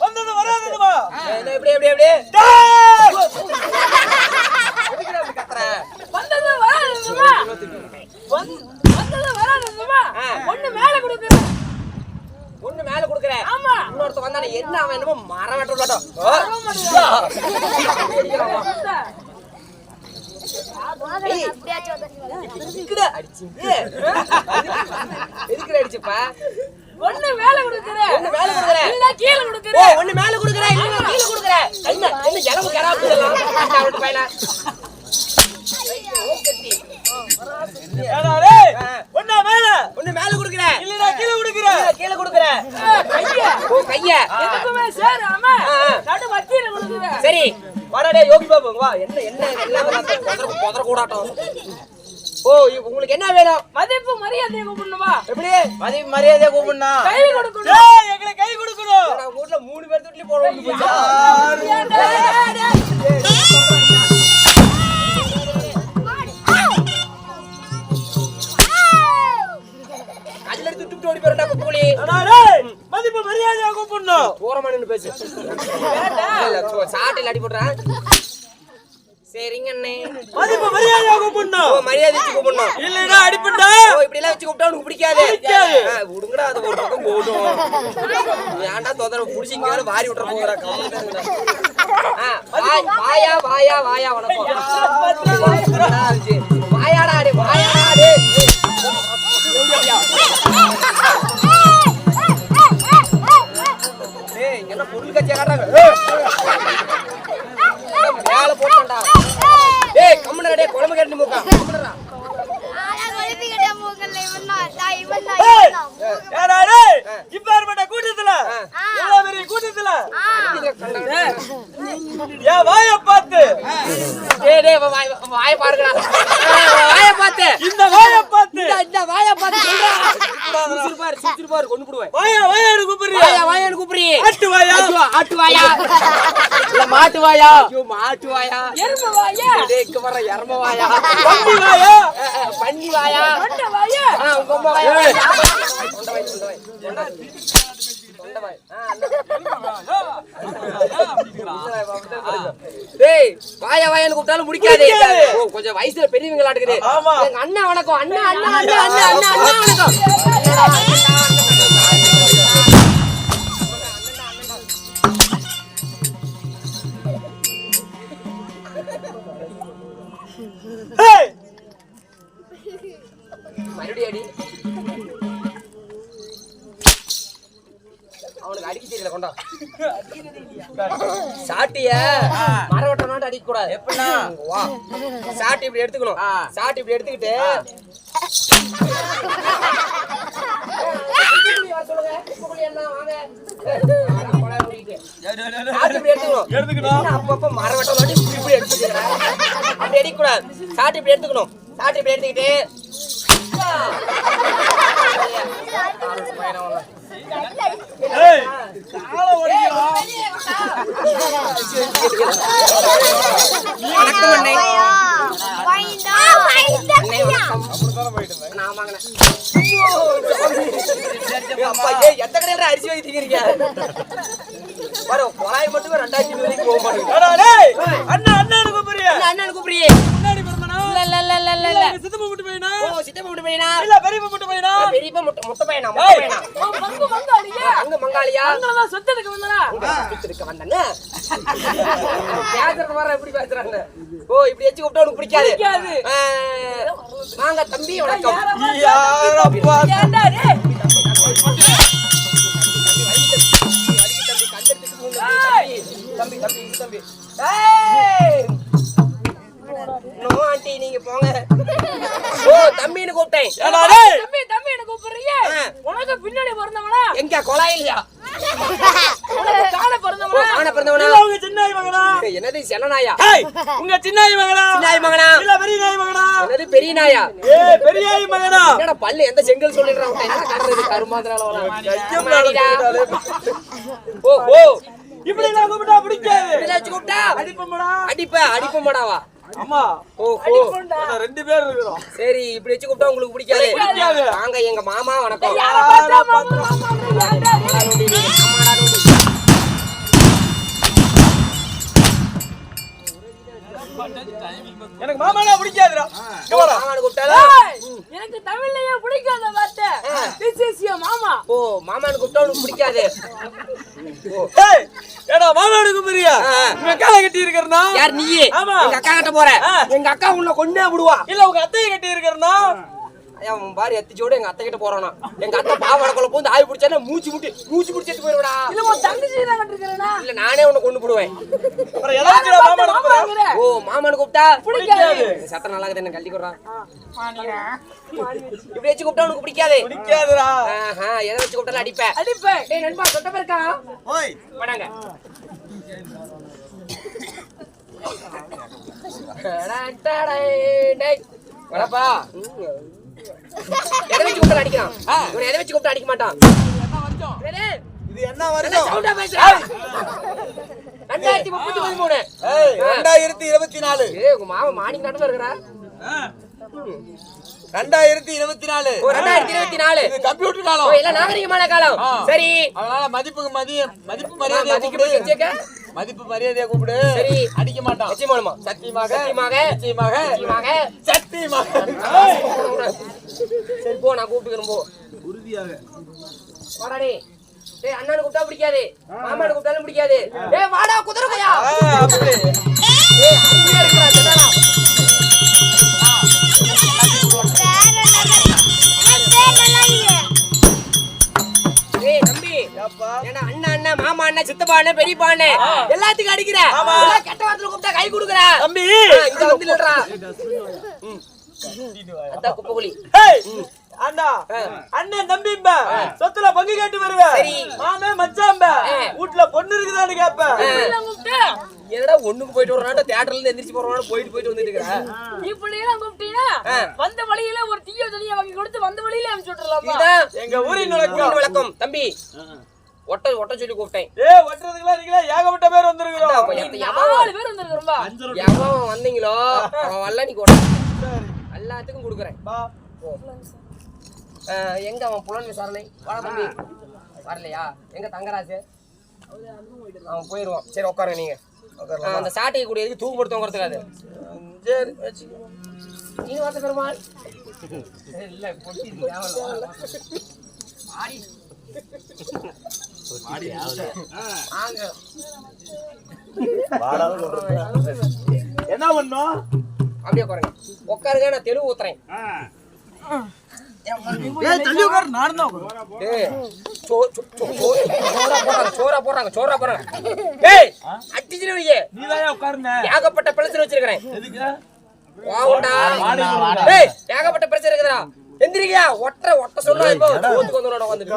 வந்தது எப்படி எப்படி எப்படி? வராதுமா வந்தது வராதுமா ஆ. ஒண்ணு மேல கொடுக்குறேன் ஒண்ணு மேல குடுக்குறேன் ஆமா. இன்னொருத்த வந்தானே என்ன அவன் என்னமோ மரம் வெட்ட விளாட்டம் அடிச்சுப்பா? ஒண்ணு மேல கொடுக்குறேன் ஒண்ணு மேல குடுக்குறேன் இல்ல ஒண்ணு மேல குடுக்குறேன் இல்ல கீழ என்ன என்ன இளவு பையனா ஒண்ணா மேல. ஒண்ணு மேல இல்லடா கீழ குடுக்குற கீழ குடுக்குறேன். கைய ஓ கைய எதுக்குமே. நடு சரி வாடா டேய் யோகி பாபு வா. என்ன என்ன எல்லாம் புதற புதற கூடாட்டம். ஓ இ- உங்களுக்கு என்ன வேணும்? மதிப்பு மரியாதையை கூப்பிடணுமா? எப்படி? மதி மரியாதையா கூப்பிடுனா கை கொடுக்கணும். டேய் எங்களை கை கொடுக்கணும் மதிப்பு மரியாதையா கூப்பிடணும். ஓரமா நின்னு பேசு. இல்ல சோ சாட்டையில அடி போடுறேன் சரிங்க அண்ணே மதிப்பு மரியாதையா ஓ கூப்பிடணும் மரியாதை வச்சு கூப்பிடணும் இல்லடா இப்படி எல்லாம் வச்சு கூப்பிட்டா உனக்கு பிடிக்காது விடுங்கடா அது ஒரு பக்கம் போடும் ஏன்டா தோதர புடிச்சிங்க வாரி விட்டுற போகிறா வாயா வாயா வாயா வணக்கம்? வாயாடா டே வாயாடா டே ஏய் என்ன பொருள் கட்சியா காட்டுறாங்க மேல போட்டான்டா ஏய் கம்முனடா டேய் இப்பார்பட்ட கூட்டத்துல இவ்வளவு பெரிய கூட்டத்துல ஏன் வாய பார்த்து டேய் டேய் வாய் வாய பாருங்கடா வாய பாத்து இந்த வாய பார்த்து இந்த இந்த வாய பாத்து சொல்றா சிரிச்சிருப்பாரு சிரிச்சிருப்பாரு கொண்டு போடுவேன் வாயா வாயா கூப்பிடுறியா வாயா வாயான்னு கூப்பிடுறி ஆட்டு வாயா ஆட்டு வாயா இல்ல மாட்டு வாயா ஐயோ மாட்டு வாயா எருமை வாயா டேய் இங்க வர எரம வாயா பம்பி வாயா பன்னி வாயா கொண்ட வாயா ஆ உங்க அம்மா வாயா தொண்டை வாய் தொண்டை வாய் தொண்டை வாய். தொண்டை வாய் ஆ, அந்த- டேய் வாயா வாயான்னு கூப்பிட்டாலும் முடிக்காது முடிக்காது. ஓ கொஞ்சம் வயசுல பெரியவங்க ஆட்டுக்குது ஆமா. எங்க அண்ணா வணக்கம் அண்ணா அண்ணா அண்ணா அண்ணா அண்ணா வணக்கம் அவனுக்கு அடிக்க தெரியல கொண்டா. சாட்டிய மரவட்டமாட்டு அடிக்க கூடாது எப்படின்னா? சாட்டி இப்படி எடுத்துக்கணும். சாட்டி இப்படி எடுத்துக்கிட்டு. எடுத்துக்கணும். அப்பப்ப அடிக்கூடாது சாட்டு இப்படி எடுத்துக்கணும் சாட்டு இப்படி எடுத்துக்கிட்டு வணக்கம் அண்ணே அரிசி வாங்கி திங்கிறீங்க பாரு குழாய் மட்டுமே ரெண்டாயிரத்தி போக மாட்டேங்குது அண்ணா அண்ணா அண்ணான்னு கூப்பிடுறியே முன்னாடி பிறந்தனா இல்ல இல்ல இல்ல இல்ல இல்ல இல்ல சித்தப்பா முட்டு பையனா ஓ சித்தப்பா பையனா இல்ல பெரியப்பா முட்டு பையனா பெரியப்பா முட்டை முட்டை பையனா. பையனா பங்காளியா அங்க மங்காளியா சொத்ததுக்கு வந்தனா இருக்க வந்தானே பேசுறது வர எப்படி பேசுறாங்க ஓ இப்படி வச்சு கூப்பிட்டா உனக்கு பிடிக்காது வாங்க தம்பி வணக்கம் யாரப்பா ஏன்டா டேய் தம்பி தம்பி தம்பி ஏய்! ஆண்டி நீங்க போங்க. ஓ தம்பின்னு கூப்பிட்டேன். தம்பி தம்பி என்ன கூப்பிடுறீங்க. உனக்கு பின்னாடி பிறந்தவனா? எங்க கொலாய் இல்லையா உனக்கு கால ஓ பிறந்தவனா காண பிறந்தவனா? இல்ல உங்க சின்னாய் மகனா? என்னது சென்னநாயா உங்க சின்னாய் மகனா? சின்னாய் மகனா? இல்ல பெரிய நாய் மகனா? என்னது பெரிய நாயா? ஏய் பெரியாய் மகனா? என்னடா பல்லு எந்த செங்கல் சொல்லிடுறான் என்ன காட்டுறது கருமாந்திரால நாளே ஓ ஓ. இப்படி நான் கூப்பிட்டா பிடிக்காது இதுல வச்சு கூப்பிட்டா? அடிப்பமடா அடிப்ப அடிப்பமாடாவா ஆமா ஓ ஓ ரெண்டு பேர் இருக்கிறோம் சரி இப்படி வச்சு கூப்பிட்டா உங்களுக்கு பிடிக்காது வாங்க எங்க மாமா வணக்கம் எனக்கு மாமானா பிடிக்காதுடா மாமானு கூப்பிட்டாலா எனக்கு தமிழ்லயே பிடிக்காத வார்த்தை திஸ் இஸ் யுவர் மாமா ஓ மாமானு கூப்பிட்டா உனக்கு பிடிக்காது ஏடா பெரிய ஆ. இவன் காலை கட்டி இருக்கிறனா யார் நீ ஆமா. எங்க அக்கா கிட்ட போற. எங்க அக்கா உன்னை கொன்னே விடுவா. இல்ல உங்க அத்தையை கட்டி இருக்கிறனா அவன் பாரு எத்திச்சோட எங்க அத்தை கிட்ட போறானா. எங்க அத்தை பாவடக்குள்ள பூந்து ஆய் பிடிச்சானே மூச்சு முட்டி மூச்சு பிடிச்சி எடுத்து போயிடுவா இல்ல உன் தங்கச்சி தான் கட்டிருக்கிறேனா இல்ல நானே உன்னை கொண்டு போடுவேன். அப்புறம் பெரிய மாமாங்கிற? ஓ மாமான்னு கூப்பிட்டா? பிடிக்காது. சத்தம் நல்லா இருக்குது என்ன கொடுறான் இப்படி வச்சு கூப்பிட்டா உனக்கு பிடிக்காது. பிடிக்காதுடா. ஆஹா எதை வச்சு கூப்பிட்டாலும் அடிப்பேன் அடிப்பேன் டேய் நண்பா சொட்ட பேருக்கா. ஓய். வரப்பா எதை வச்சு கூப்பிட்டாலும் அடிக்கிறான் இவன் எதை வச்சு கூப்பிட்டா அடிக்க மாட்டான்? இது என்ன வருஷம்? சவுண்டா பேசுறா. ரெண்டாயிரத்தி முப்பத்தி பதிமூணு ரெண்டாயிரத்தி இருபத்தி நாலு. உங்க மாமா மாணிக்க நாட்டுல இருக்கிறா ரெண்டாயிரத்தி இருபத்தி நாலு. ரெண்டாயிரத்தி இருபத்தி நாலு. இது கம்ப்யூட்டர் காலம். எல்லாம் நாகரிகமான காலம். சரி. அதனால மதிப்புக்கு மதியம் மதிப்பு வச்சேக்க. மதிப்பு மரியாதையை கூப்பிடு. சரி. அடிக்க மாட்டான். நிச்சயமானுமா சத்தியமாக சத்தியமாக. நிச்சயமாக. நிச்சயமாக. சத்தியமாக. சரி போ நான் கூப்பிட்டுக்கிறேன் போ. உறுதியாக. வாடா டேய் அண்ணனை கூப்பிட்டா பிடிக்காது. மாமானை கூப்பிட்டாலும் பிடிக்காது. டேய் வாடா டேய் ஏன்னா அண்ணா அண்ணா மாமா அண்ணா சித்தப்பா அண்ணா பெரியப்பா அண்ணா எல்லாத்துக்கும் அடிக்கிற. கெட்ட வார்த்தையில கூப்பிட்டா கை கொடுக்குற. தம்பி. ஆ, இங்க வந்து நில்றா அதான் குப்பைக்குழி. ஏய், அண்ணா. அண்ணன் தம்பிம்ப. சொத்துல பங்கு கேட்டு வருவேன் சரி. மாமே மச்சாம்ப. வீட்டுல பொண்ணு இருக்குதான்னு கேப்பேன் என்னடா ஒண்ணுக்கு போயிட்டு வரோம் தியேட்டர்ல இருந்து எந்திரிச்சு போறோம் போயிட்டு போயிட்டு வந்துட்டு இருக்கிற இப்படி எல்லாம் கூப்பிட்டீங்கன்னா வந்த வழியில ஒரு தீய தனியா வாங்கி கொடுத்து வந்த வழியில அனுப்பிச்சு விட்டுறலாமா? எங்க ஊரின் வழக்கம். விளக்கம் தம்பி. ஒட்ட ஒட்ட சொல்லி கூப்பிட்டேன். ஏ ஒட்டுறதுக்குலாம் நீங்களே ஏகப்பட்ட பேர் வந்திருக்கிறோம். எவன் வந்தீங்களோ அவன் வரல நீ கொடு. எல்லாத்துக்கும் கொடுக்குறேன். எங்க அவன் புலன் விசாரணை வாடா தம்பி. வரலையா? எங்க தங்கராஜு அவன் போயிருவான். சரி உட்காருங்க நீங்க. அந்த சாட்டையை கூட எதுக்கு தூக்கு தூங்குறதுக்காது சரி வச்சுக்கோ. நீ வார்த்தை பெருமாள். இல்ல பொட்டி தேவையில்ல. ஆடி. என்ன பண்ணும் அப்படியே உட்காருங்க உட்காருங்க நான் தெளிவு ஊத்துறேன். ஏகப்பட்ட பிரச்சனை வச்சிருக்கிறேன். ஏகப்பட்ட பிரச்சனை இருக்குதுடா. எந்திரிக்கா ஒட்ட ஒட்ட சொல்ல இப்போ வந்து